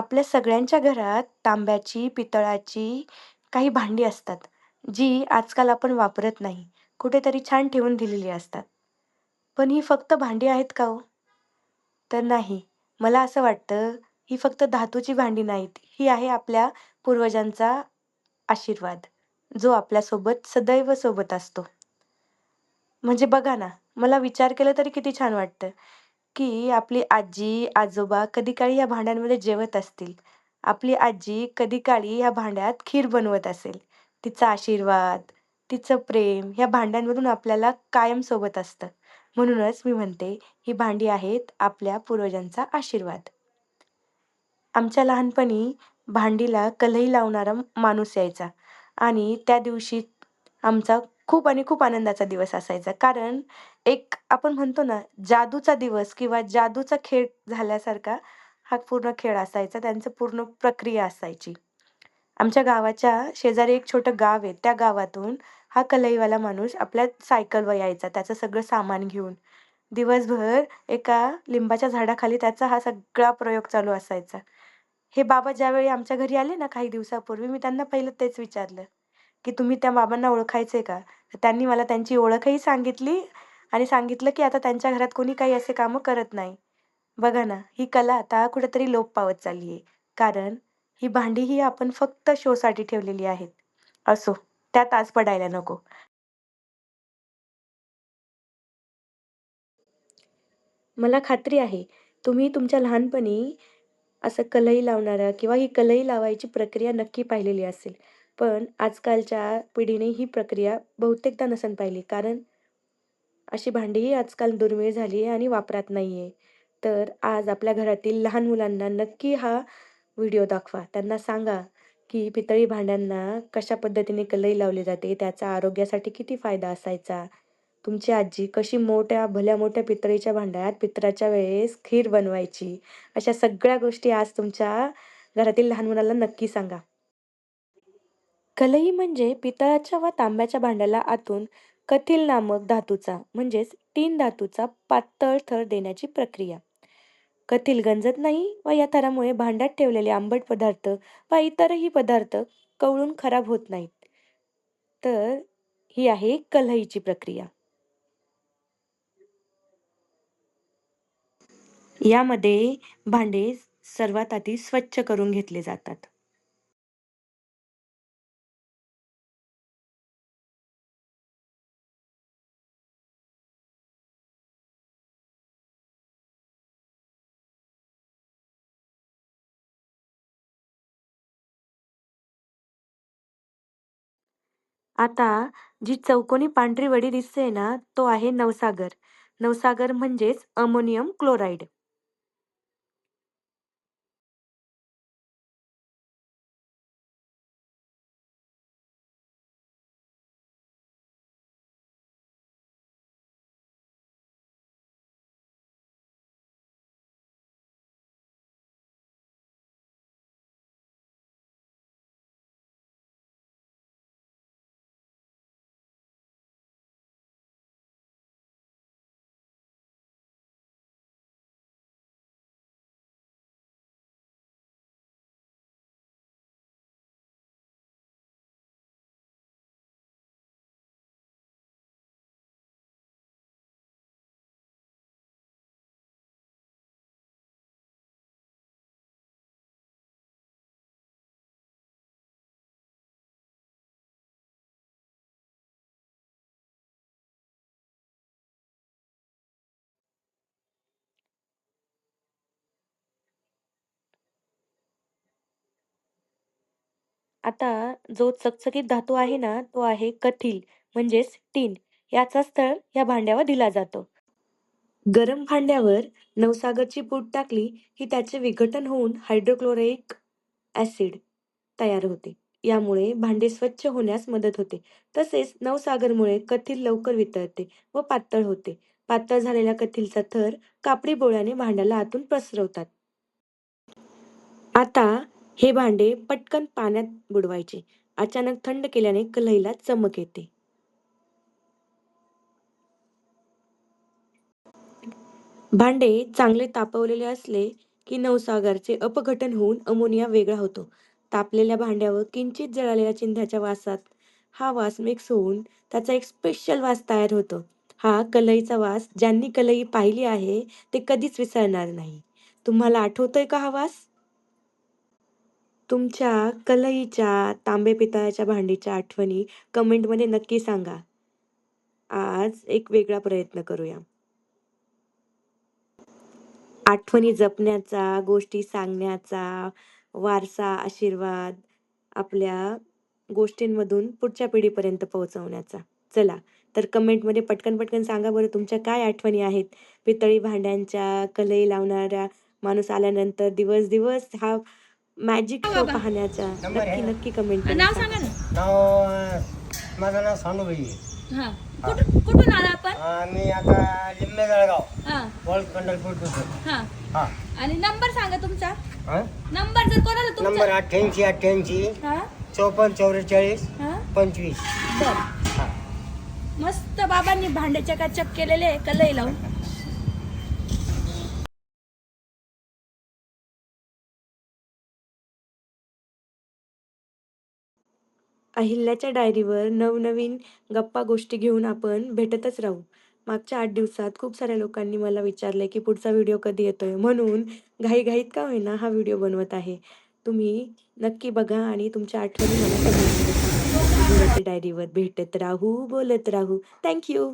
आपल्या सगळ्यांच्या घरात तांब्याची, पितळाची काही भांडी असतात, जी आजकाल आपण वापरत नाही. कुठेतरी छान ठेवून दिलेली असतात. पण ही फक्त भांडी आहेत का हो? तर नाही. मला असं वाटतं, ही फक्त धातूची भांडी नाहीत. ही आहे आपल्या पूर्वजांचा आशीर्वाद, जो आपल्यासोबत सदैव सोबत असतो. म्हणजे बघा ना, मला विचार केला तरी किती छान वाटतं, की आपली आजी, आजोबा कधी काळी या भांड्यांमध्ये जेवत असतील. आपली आजी कधी काळी या भांड्यात खीर बनवत असेल. तिचा आशीर्वाद, तिचं प्रेम ह्या भांड्यांमधून आपल्याला कायम सोबत असतं. म्हणूनच मी म्हणते, ही भांडी आहेत आपल्या पूर्वजांचा आशीर्वाद. आमच्या लहानपणी भांडीला कलई लावणारा माणूस यायचा आणि त्या दिवशी आमचा खूप आणि खूप आनंदाचा दिवस असायचा. कारण एक आपण म्हणतो ना, जादूचा दिवस किंवा जादूचा खेळ झाल्यासारखा हा पूर्ण खेळ असायचा. त्यांचं पूर्ण प्रक्रिया असायची. आमच्या गावाच्या शेजारी एक छोटं गाव आहे. त्या गावातून हा कलईवाला माणूस आपल्या सायकलवर यायचा, त्याचं सगळं सामान घेऊन. दिवसभर एका लिंबाच्या झाडाखाली त्याचा हा सगळा प्रयोग चालू असायचा. हे बाबा ज्यावेळी आमच्या घरी आले ना काही दिवसापूर्वी, मी त्यांना पहिलं तेच विचारलं, की "तुम्ही त्या बाबांना ओळखायचे का?" तर त्यांनी मला त्यांची ओळखही सांगितली आणि सांगितलं, की आता त्यांच्या घरात कोणी काही असे कामं करत नाही. बघा ना, ही कला आता कुठेतरी लोप पावत चालली आहे. कारण ही भांडी ही आपण फक्त शोसाठी ठेवलेली आहेत. असो, त्यात आज पडायला नको. मला खात्री आहे, तुम्ही तुमच्या लहानपणी असं कलई लावणारा किंवा ही कलई लावायची प्रक्रिया नक्की पाहिलेली असेल. पण आजकालच्या पिढीने ही प्रक्रिया बहुतेकदा नसन पाहिली. कारण अशी भांडीही आजकाल दुर्मिळ झाली आहे आणि वापरात नाही आहे. तर आज आपल्या घरातील लहान मुलांना नक्की हा व्हिडिओ दाखवा. त्यांना सांगा, की पितळी भांड्यांना कशा पद्धतीने कलई लावली जाते, त्याचा आरोग्यासाठी किती फायदा असायचा. तुमची आजी कशी मोठ्या भल्या मोठ्या पितळीच्या भांड्यात पितळाच्या वेळेस खीर बनवायची. अशा सगळ्या गोष्टी आज तुमच्या घरातील लहान मुलांना नक्की सांगा. कलई म्हणजे पितळाच्या व तांब्याच्या भांड्याला आतून कथिल नामक धातूचा म्हणजेच टीन धातूचा पातळ थर देण्याची प्रक्रिया. कथील गंजत नाही व या थरामुळे भांड्यात ठेवलेले आंबट पदार्थ व इतरही पदार्थ कवळून खराब होत नाहीत. तर ही आहे कलईची प्रक्रिया. यामध्ये भांडे सर्वात आधी स्वच्छ करून घेतले जातात. आता जी चौकोनी पांढरी वडी दिसते ना, तो आहे नवसागर. नवसागर म्हणजेच अमोनियम क्लोराईड. आता जो चकचकीत धातू आहे ना, तो आहे कथील म्हणजेच टीन. याचा स्थळ या भांड्यावर दिला जातो. गरम भांड्यावर नवसागरची पूड टाकली की त्याचे विघटन होऊन हायड्रोक्लोरिक ॲसिड तयार होते. यामुळे भांडे स्वच्छ होण्यास मदत होते. तसेच नवसागरमुळे कथील लवकर वितळते व पातळ होते. पातळ झालेल्या कथीलचा थर कापडी बोळ्याने भांड्याला आतून पसरवतात. आता हे भांडे पटकन पाण्यात बुडवायचे. अचानक थंड केल्याने कलईला चमक येते. भांडे चांगले तापवलेले असले की नवसागरचे अपघटन होऊन अमोनिया वेगळा होतो. तापलेल्या भांड्यावर किंचित जळालेल्या चिंध्याच्या वासात हा वास मिक्स होऊन त्याचा एक स्पेशल वास तयार होतो. हा कलईचा वास ज्यांनी कलई पाहिली आहे ते कधीच विसरणार नाही. तुम्हाला आठवतोय का हा वास? तुमच्या कलईच्या, तांबे पितळाच्या भांडीच्या आठवणी कमेंटमध्ये नक्की सांगा. आज एक वेगळा प्रयत्न करूया. आठवणी जपण्याचा, गोष्टी सांगण्याचा, वारसा, आशीर्वाद आपल्या गोष्टींमधून पुढच्या पिढीपर्यंत पोहोचवण्याचा. चला, तर कमेंटमध्ये पटकन-पटकन सांगा बरं तुमच्या काय आठवणी आहेत? पितळी भांड्यांच्या, कलई लावणारा माणूस आल्यानंतर दिवस-दिवस हा मॅजिक शो. पाहण्याचा. नक्की? नक्की कमेंट नाव सांगा ना. नाव माझं नाव सानूबाई आहे. हा. कुठून कुठून आला आपण? मी आता लिंबे जळगाव हा पंढरपूरपासून हा. हा. आणि नंबर सांगा तुमचा. हा? नंबर जर कोणाला नंबर तुमचा अठ्ठ्याऐंशी अठ्ठ्याऐंशी हा. चौपन्न चौवेचाळीस हा. पंचवीस. बर. हा. मस्त बाबांनी भांडे चकाचक केलेले कलई लावून. अहिल्याच्या डायरीवर नवनवीन गप्पा गोष्टी घेऊन आपण भेटतच राहू. मागच्या आठ दिवसात खूप साऱ्या लोकांनी मला विचारलं की पुढचा व्हिडिओ कधी येतोय? म्हणून घाईघाईत का होईना हा व्हिडिओ बनवत आहे. तुम्ही नक्की बघा आणि तुमच्या आठवणी मला डायरीवर भेटत राहू, बोलत राहू. थँक्यू